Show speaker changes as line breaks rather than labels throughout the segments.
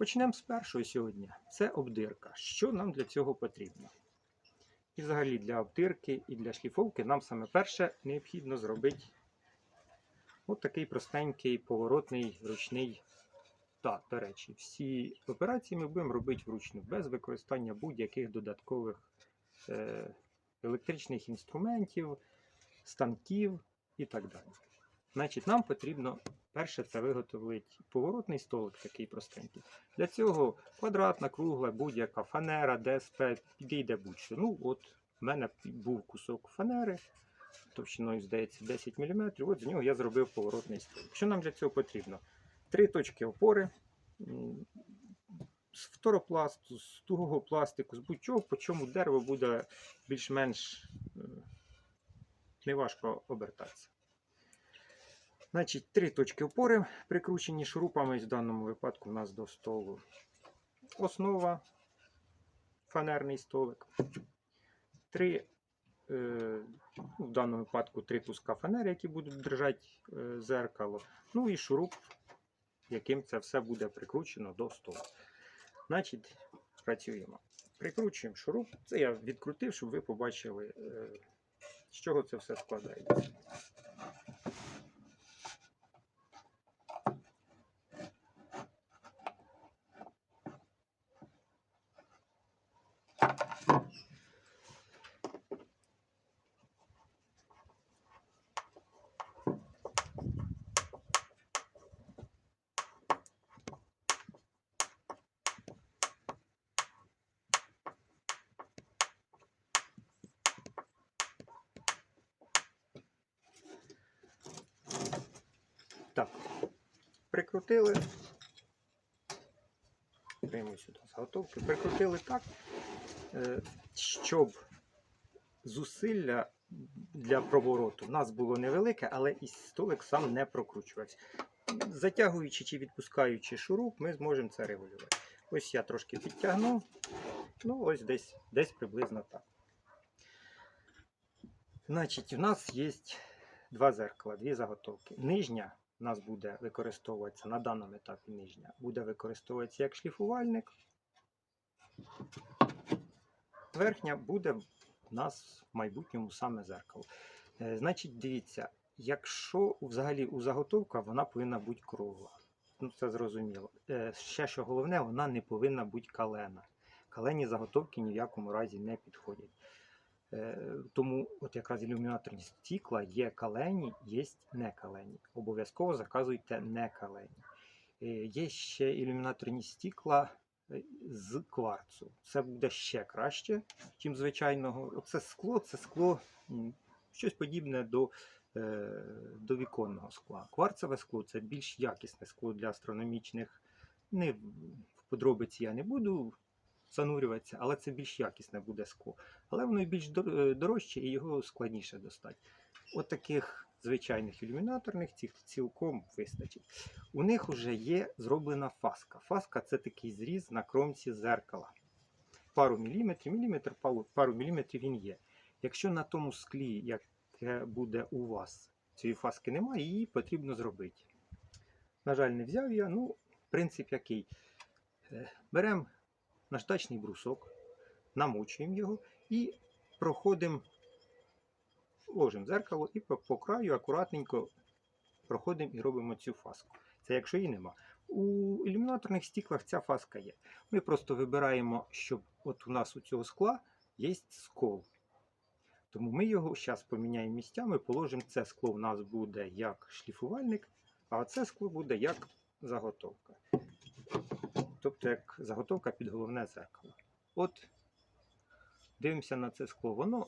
Почнемо з першого сьогодні. Це обдирка. Що нам для цього потрібно? І взагалі для обдирки і для шліфовки нам саме перше необхідно зробити от такий простенький поворотний ручний. Так, до речі, всі операції ми будемо робити вручну, без використання будь-яких додаткових е, електричних інструментів, станків і так далі. Значить, нам потрібно перше це виготовити поворотний столик такий простенький. Для цього квадратна, кругла, будь-яка фанера, ДСП, підійде будь-що. Ну, от в мене був кусок фанери, товщиною, здається, 10 мм. От з нього я зробив поворотний столик. Що нам для цього потрібно? Три точки опори. З фторопласту, з тугого пластику, з будь-чого, по чому дерево буде більш-менш неважко обертатися. Значить, три точки опори прикручені шурупами, в даному випадку у нас до столу. Основа, фанерний столик. Три, е, ну, в даному випадку три куска фанери, які будуть держати е, зеркало. Ну і шуруп, яким це все буде прикручено до столу. Значить, працюємо. Прикручуємо шуруп. Це я відкрутив, щоб ви побачили, е, з чого це все складається. Так, прикрутили. Прямо сюди заготовки. Прикрутили так, е, щоб зусилля для провороту в нас було невелике, але і столик сам не прокручувався. Затягуючи чи відпускаючи шуруп, ми зможемо це регулювати. Ось я трошки підтягнув. Ну, ось десь, десь приблизно так. Значить, у нас є два зеркала, дві заготовки. Нижня у нас буде використовуватися на даному етапі нижня, буде використовуватися як шліфувальник. Верхня буде в нас в майбутньому саме зеркало. Е, Значить, дивіться, якщо взагалі у заготовка вона повинна бути кругла. Ну, це зрозуміло. Е, Ще що головне, вона не повинна бути калена. Калені заготовки ні в якому разі не підходять. Е, Тому от якраз ілюмінаторні стікла є калені, є не калені. Обов'язково заказуйте не калені. Е, Є ще ілюмінаторні стікла е, з кварцу. Це буде ще краще, ніж звичайного. Оце скло, це скло щось подібне до, до віконного скла. Кварцеве скло це більш якісне скло для астрономічних. Не в подробиці я не буду занурюватися, але це більш якісне буде скло. Але воно більш е, дорожче і його складніше достати. От таких звичайних ілюмінаторних цих цілком вистачить. У них вже є зроблена фаска. Фаска це такий зріз на кромці зеркала. Пару міліметрів, міліметр, пару, пару міліметрів він є. Якщо на тому склі, яке буде у вас, цієї фаски немає, її потрібно зробити. На жаль, не взяв я. Ну, принцип який? Е, Беремо наждачний брусок, намочуємо його і проходимо, ложимо дзеркало і по, по краю акуратненько проходимо і робимо цю фаску. Це якщо її нема. У ілюмінаторних стіклах ця фаска є. Ми просто вибираємо, щоб от у нас у цього скла є скол. Тому ми його зараз поміняємо місцями, положимо це скло у нас буде як шліфувальник, а це скло буде як заготовка. Тобто як заготовка під головне зеркало. От дивимося на це скло. Воно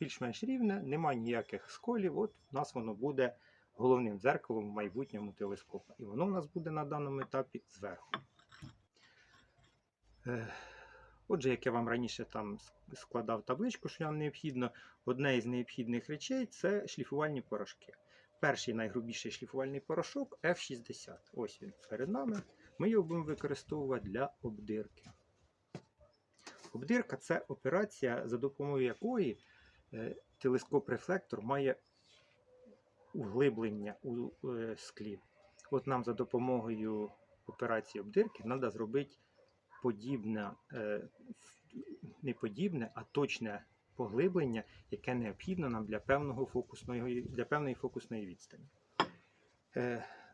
більш-менш рівне, немає ніяких сколів. От у нас воно буде головним дзеркалом в майбутньому телескопа. І воно у нас буде на даному етапі зверху. Е, Отже, як я вам раніше там складав табличку, що нам необхідно, одне із необхідних речей це шліфувальні порошки. Перший найгрубіший шліфувальний порошок F60. Ось він перед нами. Ми його будемо використовувати для обдирки. Обдирка це операція, за допомогою якої е, телескоп-рефлектор має углиблення у е, склі. От нам за допомогою операції обдирки треба зробити подібне, е, не подібне, а точне поглиблення, яке необхідно нам для, певного фокусної, для певної фокусної відстані.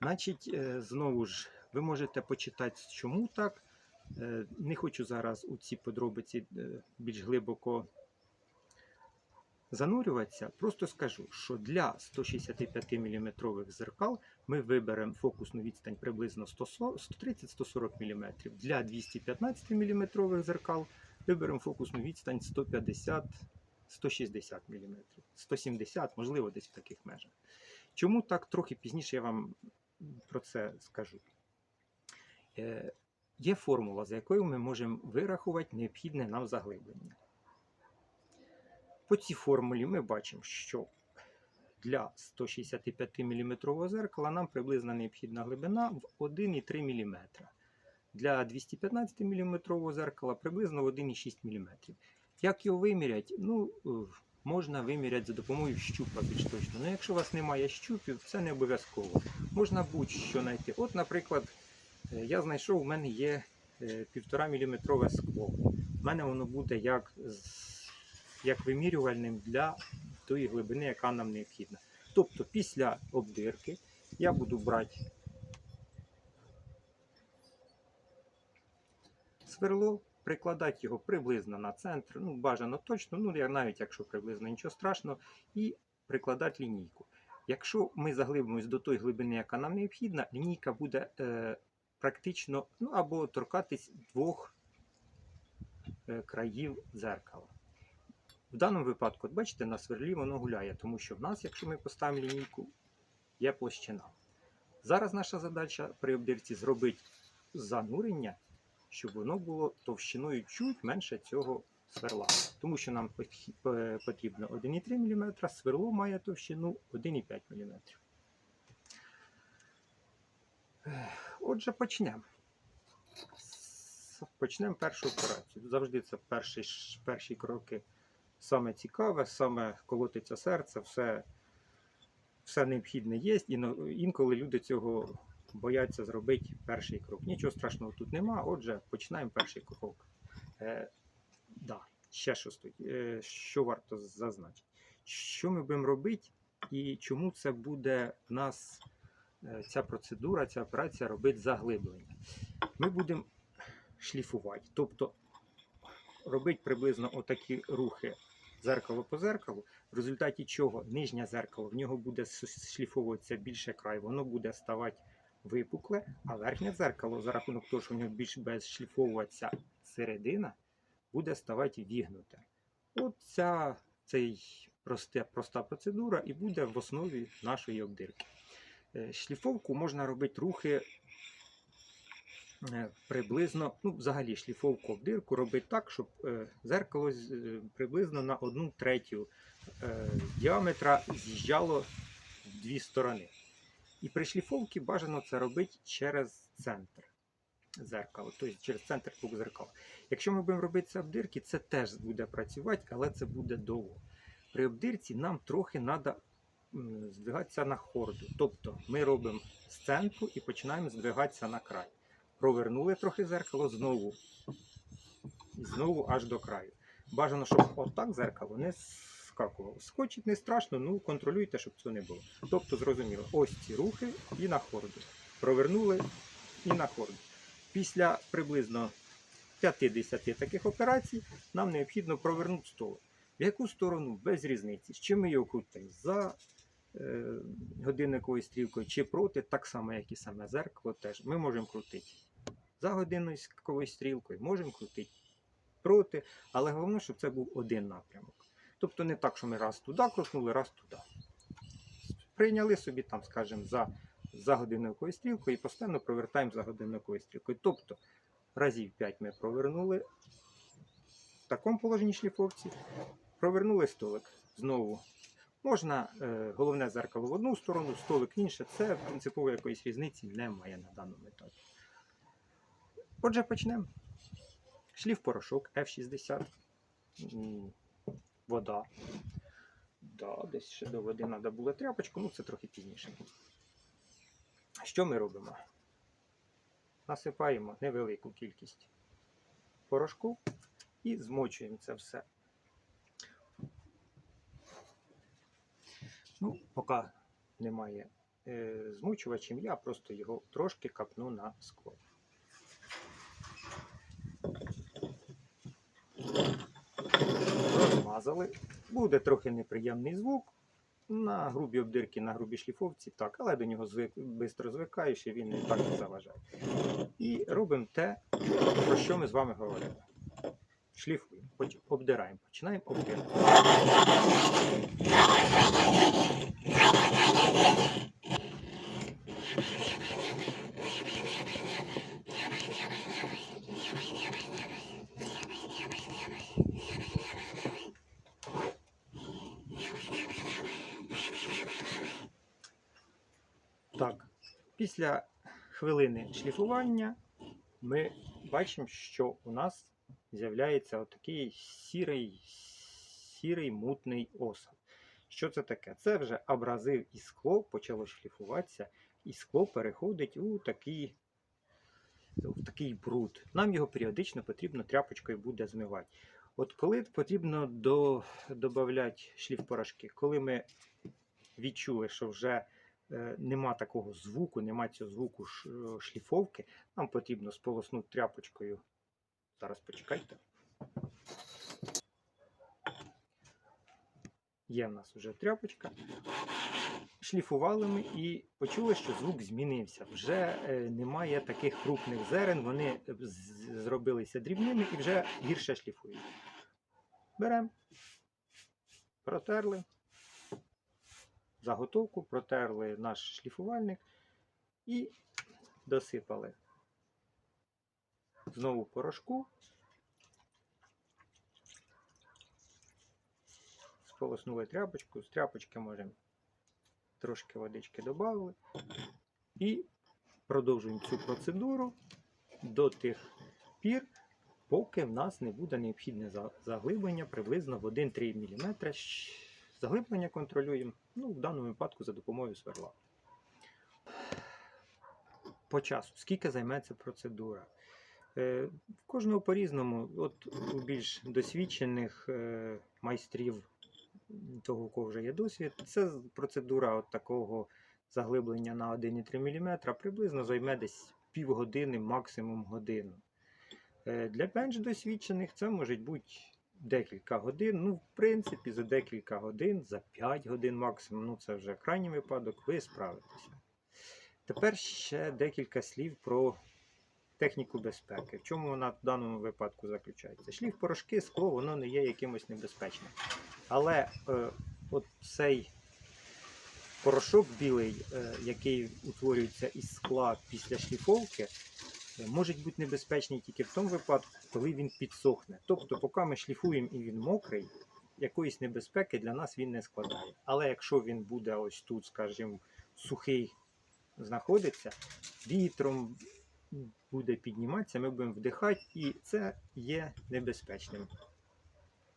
Значить, знову ж, ви можете почитати, чому так. Е, не хочу зараз у ці подробиці е, більш глибоко занурюватися. Просто скажу, що для 165 мм зеркал ми виберемо фокусну відстань приблизно 130-140 мм. Для 215 мм зеркал виберемо фокусну відстань 150 160 мм, 170, можливо, десь в таких межах. Чому так трохи пізніше я вам про це скажу. Е, є формула, за якою ми можемо вирахувати необхідне нам заглиблення. По цій формулі ми бачимо, що для 165 мм зеркала нам приблизно необхідна глибина в 1,3 мм. Для 215 мм зеркала приблизно в 1,6 мм. Як його виміряти? Ну, е, можна виміряти за допомогою щупа більш точно. Ну, якщо у вас немає щупів, це не обов'язково. Можна будь-що знайти. От, наприклад, я знайшов, у мене є е, 1,5 мм скло. У мене воно буде як, як вимірювальним для тої глибини, яка нам необхідна. Тобто після обдирки я буду брати сверло, прикладати його приблизно на центр, ну бажано точно, ну навіть якщо приблизно нічого страшного, і прикладати лінійку. Якщо ми заглибимось до тої глибини, яка нам необхідна, лінійка буде е, практично ну, або торкатись двох е, країв дзеркала. В даному випадку, от бачите, на сверлі воно гуляє, тому що в нас, якщо ми поставимо лінійку, є площина. Зараз наша задача при обдирці зробити занурення, щоб воно було товщиною чуть менше цього сверла. Тому що нам е, потрібно 1,3 мм, сверло має товщину 1,5 мм. Отже, почнемо. Почнемо першу операцію. Завжди це перші, перші кроки саме цікаве, саме колотиться серце, все, все необхідне є. Інколи люди цього бояться зробити перший крок. Нічого страшного тут нема. Отже, починаємо перший крок. Е, да, ще що стоїть. Е, що варто зазначити? Що ми будемо робити і чому це буде нас ця процедура, ця операція робить заглиблення? Ми будемо шліфувати, тобто робити приблизно отакі рухи зеркало по зеркалу, в результаті чого нижнє зеркало в нього буде шліфовуватися більше край, воно буде ставати випукле, а верхнє дзеркало, за рахунок того, що в нього більш буде шліфовуватися середина, буде ставати вігнуте. От ця цей просте, проста процедура і буде в основі нашої обдирки. Е, Шліфовку можна робити рухи е, приблизно, ну, взагалі шліфовку обдирку робити так, щоб е, зеркало приблизно на одну третю діаметра з'їжджало в дві сторони. І при шліфовці бажано це робити через центр зеркала, тобто через центр двох зеркал. Якщо ми будемо робити це обдирки, це теж буде працювати, але це буде довго. При обдирці нам трохи треба здвигатися на хорду. Тобто ми робимо з центру і починаємо здвигатися на край. Провернули трохи зеркало знову. Знову аж до краю. Бажано, щоб отак зеркало не скакувало. Скочить не страшно, ну контролюйте, щоб цього не було. Тобто, зрозуміло, ось ці рухи і на хорду. Провернули і на хорду. Після приблизно 50 таких операцій нам необхідно провернути столик. В яку сторону без різниці. З чим ми його крутимо? За годинниковою стрілкою чи проти, так само, як і саме зеркало, теж ми можемо крутити за годинниковою стрілкою, можемо крутити проти, але головне, щоб це був один напрямок. Тобто не так, що ми раз туди крутнули, раз туди. Прийняли собі там, скажімо, за, за годинниковою стрілкою і постійно провертаємо за годинниковою стрілкою. Тобто разів 5 ми провернули в такому положенні шліфовці, провернули столик знову. Можна е, головне зеркало в одну сторону, столик інше. Це принципово якоїсь різниці немає на даному етапі. Отже, почнемо. Шліф порошок F60. Вода. Да, десь ще до води треба було тряпочку, ну це трохи пізніше. Що ми робимо? насипаємо невелику кількість порошку і змочуємо це все. Ну, поки немає е, змочувачем, я просто його трошки капну на скло. Розмазали. Буде трохи неприємний звук. На грубі обдирки, на грубій шліфовці, так, але до нього звик, швидко звикаєш і він не так не заважає. І робимо те, про що ми з вами говорили. Шліфуємо, поч- обдираємо, починаємо обдирати. Так, після хвилини шліфування ми бачимо, що у нас з'являється отакий сірий, сірий мутний осад. Що це таке? Це вже абразив і скло почало шліфуватися, і скло переходить у такий, в такий бруд. Нам його періодично потрібно тряпочкою буде змивати. От коли потрібно до, додати шліф-порошки, коли ми відчули, що вже е, нема такого звуку, нема цього звуку шліфовки, нам потрібно сполоснути тряпочкою. Зараз почекайте. Є в нас вже тряпочка. Шліфували ми і почули, що звук змінився. Вже е, немає таких крупних зерен, вони зробилися дрібними і вже гірше шліфують. Беремо, протерли заготовку, протерли наш шліфувальник і досипали знову порошку. Сполоснули тряпочку, з тряпочки можемо трошки водички додали. І продовжуємо цю процедуру до тих пір, поки в нас не буде необхідне заглиблення приблизно в 1-3 мм. Заглиблення контролюємо, ну, в даному випадку за допомогою сверла. По часу, скільки займе ця процедура? Е, в кожного по-різному. От у більш досвідчених е, майстрів, того, у кого вже є досвід, це процедура от такого заглиблення на 1,3 мм приблизно займе десь півгодини, максимум годину. Е, Для менш досвідчених це може бути декілька годин. Ну, в принципі, за декілька годин, за 5 годин максимум, ну це вже крайній випадок, ви справитеся. Тепер ще декілька слів про техніку безпеки. В чому вона в даному випадку заключається? Шліф порошки, скло, воно не є якимось небезпечним. Але е, от цей порошок білий, е, який утворюється із скла після шліфовки, е, може бути небезпечний тільки в тому випадку, коли він підсохне. Тобто, поки ми шліфуємо і він мокрий, якоїсь небезпеки для нас він не складає. Але якщо він буде ось тут, скажімо, сухий знаходиться, вітром буде підніматися, ми будемо вдихати, і це є небезпечним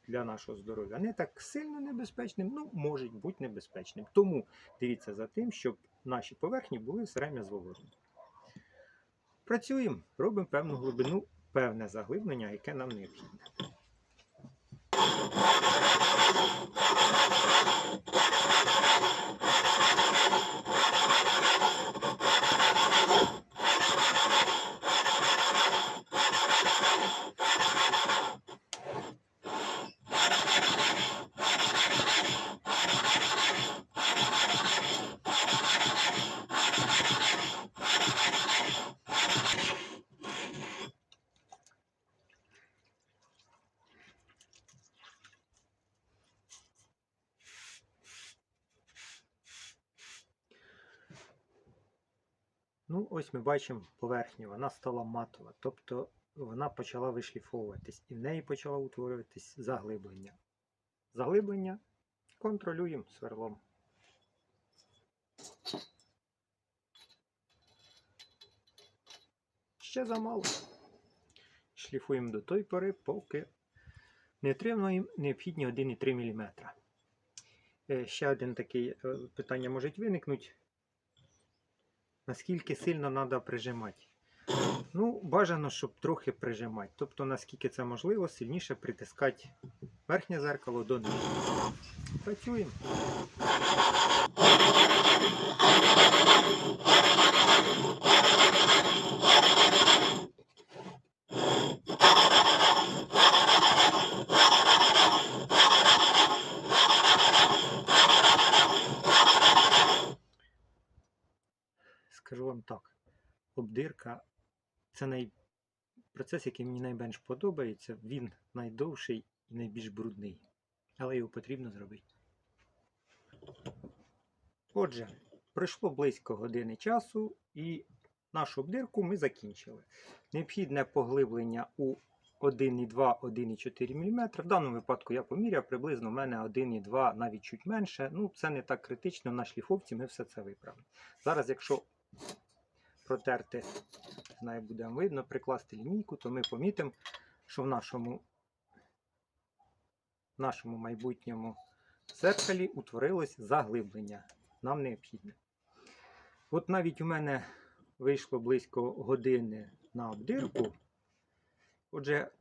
для нашого здоров'я. Не так сильно небезпечним, ну, може бути небезпечним. Тому дивіться за тим, щоб наші поверхні були все время зволожені. Працюємо, робимо певну глибину, певне заглиблення, яке нам необхідне. Ну, ось ми бачимо поверхню, вона стала матова, тобто вона почала вишліфовуватись і в неї почало утворюватись заглиблення. Заглиблення контролюємо сверлом. Ще замало. Шліфуємо до той пори, поки не отримуємо необхідні 1,3 мм. Е, Ще один таке питання може виникнути наскільки сильно треба прижимати. Ну, бажано, щоб трохи прижимати. Тобто, наскільки це можливо, сильніше притискати верхнє зеркало до нижнього. Працюємо вам так, обдирка це най... процес, який мені найменш подобається. Він найдовший і найбільш брудний. Але його потрібно зробити. Отже, пройшло близько години часу, і нашу обдирку ми закінчили. Необхідне поглиблення у 1,2-1,4 мм. В даному випадку я поміряв, приблизно в мене 1,2, навіть чуть менше. Ну, це не так критично, на шліфовці ми все це виправимо. Зараз, якщо протерти, не знаю, буде видно, прикласти лінійку, то ми помітимо, що в нашому, в нашому майбутньому зеркалі утворилось заглиблення. Нам необхідне. От навіть у мене вийшло близько години на обдирку. Отже,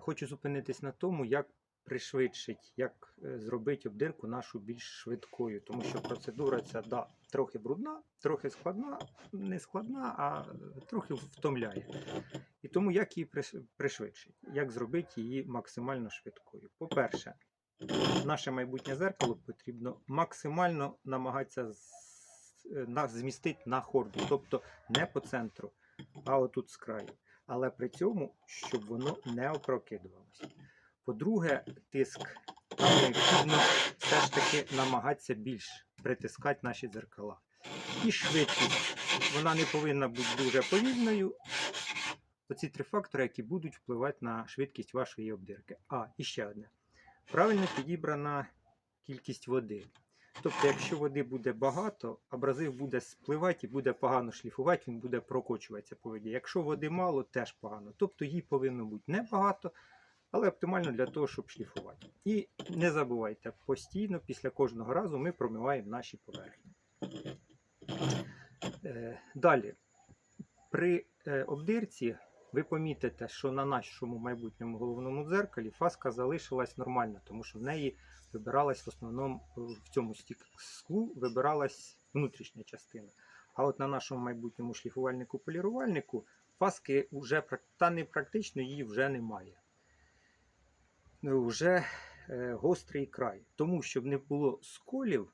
хочу зупинитись на тому, як пришвидшить, як е, зробити обдирку нашу більш швидкою, тому що процедура ця да, трохи брудна, трохи складна, не складна, а е, трохи втомляє. І тому як її приш- пришвидшити, як зробити її максимально швидкою. По-перше, наше майбутнє зеркало потрібно максимально намагатися е, змістити на хорду, тобто не по центру, а отут з краю. Але при цьому, щоб воно не опрокидувалося. По-друге, тиск нам необхідно все ж таки намагатися більш притискати наші дзеркала. І швидкість. Вона не повинна бути дуже повільною. Оці три фактори, які будуть впливати на швидкість вашої обдирки. А, і ще одне. Правильно підібрана кількість води. Тобто, якщо води буде багато, абразив буде спливати і буде погано шліфувати, він буде прокочуватися по воді. Якщо води мало, теж погано. Тобто її повинно бути небагато, але оптимально для того, щоб шліфувати. І не забувайте, постійно після кожного разу ми промиваємо наші поверхні. Е, Далі, при е, обдирці ви помітите, що на нашому майбутньому головному дзеркалі фаска залишилась нормально, тому що в неї вибиралась в основному в цьому склу вибиралась внутрішня частина. А от на нашому майбутньому шліфувальнику-полірувальнику фаски вже та не практично її вже немає. Ну, Вже е, гострий край. Тому щоб не було сколів,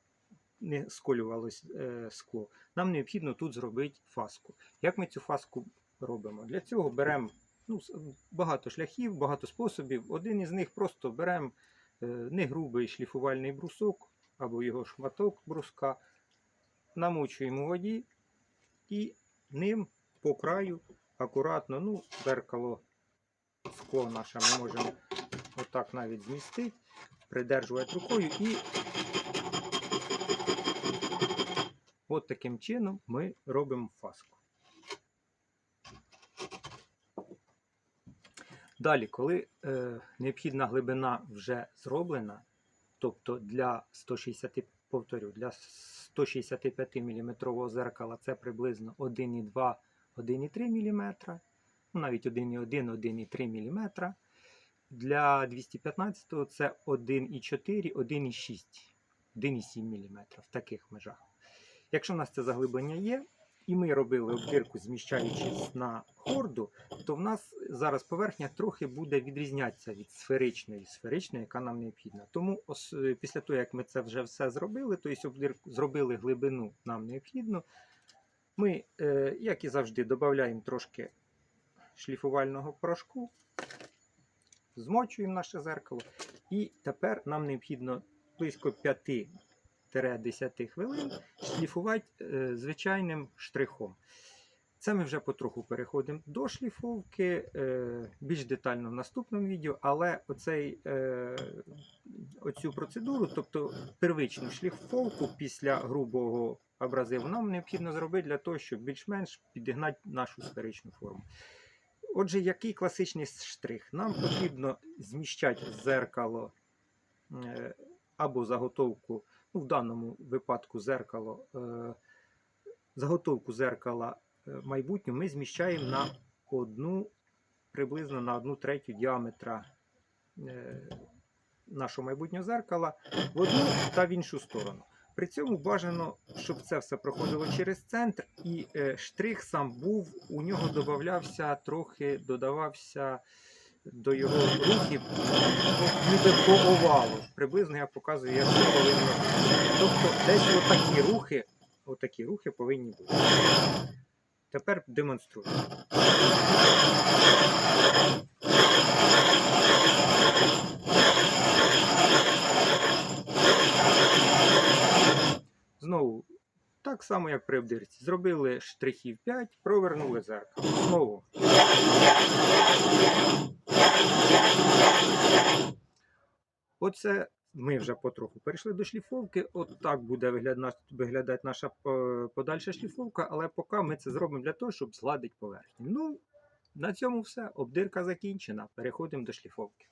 не сколювалось е, скло, нам необхідно тут зробити фаску. Як ми цю фаску робимо? Для цього беремо ну, багато шляхів, багато способів. Один із них просто беремо е, негрубий шліфувальний брусок або його шматок бруска, намочуємо воді і ним по краю акуратно, ну, зеркало, скло наше ми можемо отак навіть змістити, придержувати рукою і от таким чином ми робимо фаску. Далі, коли е, необхідна глибина вже зроблена, тобто для 160, повторю, для 165 мм зеркала це приблизно 1,2-1,3 мм, ну, навіть 1,1-1,3 мм. Для 215 це 1,4, 1,6, 1,7 мм в таких межах. Якщо у нас це заглиблення є, і ми робили обдирку, зміщаючись на хорду, то в нас зараз поверхня трохи буде відрізнятися від сферичної, сферичної, яка нам необхідна. Тому ос- е, після того, як ми це вже все зробили, тобто обдирку зробили глибину нам необхідну, ми, е, як і завжди, додаємо трошки шліфувального порошку, змочуємо наше зеркало, і тепер нам необхідно близько 5-10 хвилин шліфувати е, звичайним штрихом. Це ми вже потроху переходимо до шліфовки, е, більш детально в наступному відео, але оцей, е, оцю процедуру, тобто первичну шліфовку після грубого абразиву, нам необхідно зробити для того, щоб більш-менш підігнати нашу сферичну форму. Отже, який класичний штрих? Нам потрібно зміщати зеркало е, або заготовку, ну, в даному випадку зеркало, е, заготовку зеркала е, майбутню ми зміщаємо на одну, приблизно на одну третю діаметра нашого майбутнього зеркала в одну та в іншу сторону. При цьому бажано, щоб це все проходило через центр, і е, штрих сам був, у нього додавався трохи, додавався до його рухів, ніби по овалу. Приблизно я показую, як це повинно. Тобто десь отакі рухи, отакі рухи повинні бути. Тепер демонструю. Знову, так само, як при обдирці. Зробили штрихів 5, провернули зеркало. Знову. Оце ми вже потроху перейшли до шліфовки. От так буде виглядати наша е, подальша шліфовка, але поки ми це зробимо для того, щоб згладити поверхню. Ну, на цьому все. Обдирка закінчена. Переходимо до шліфовки.